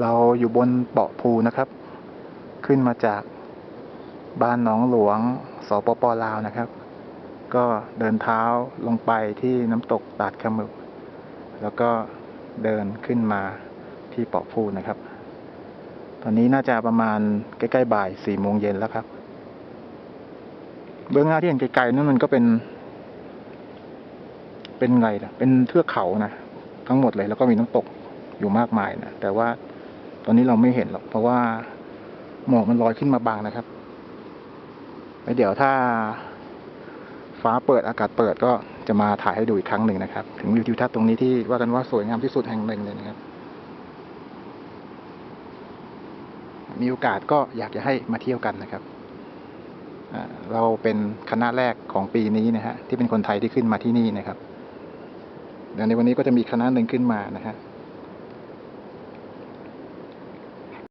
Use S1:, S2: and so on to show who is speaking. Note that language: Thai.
S1: เราอยู่บนเปาะภูนะครับ ขึ้นมาจากบ้านหนองหลวงสปปลาวนะครับ ก็เดินเท้าลงไปที่น้ำตกตาดขมึก แล้วก็เดินขึ้นมาที่เปาะภูนะครับ ตอนนี้น่าจะประมาณใกล้ๆบ่ายสี่โมงเย็นแล้วครับ เบื้องหน้าที่เห็นไกลๆนั่นมันก็เป็น เป็นไงล่ะ เป็นเทือกเขานะทั้งหมดเลยแล้วก็มีน้ำตกอยู่มากมายนะแต่ว่า ตอนนี้เราไม่เห็นหรอกเพราะว่าหมอกมันลอยขึ้นมาบางนะครับแล้วเดี๋ยวถ้าฟ้าเปิดอากาศเปิดก็จะมาถ่ายให้ดูอีกครั้งหนึ่งนะครับ ถึงวิวทิวทัศน์ตรงนี้ที่ว่ากันว่าสวยงามที่สุดแห่งหนึ่งเลยนะครับ มีโอกาสก็อยากจะให้มาเที่ยวกันนะครับเราเป็นคณะแรกของปีนี้นะฮะที่เป็นคนไทยที่ขึ้นมาที่นี่นะครับเดี๋ยวในวันนี้ก็จะมีคณะหนึ่งขึ้นมานะฮะ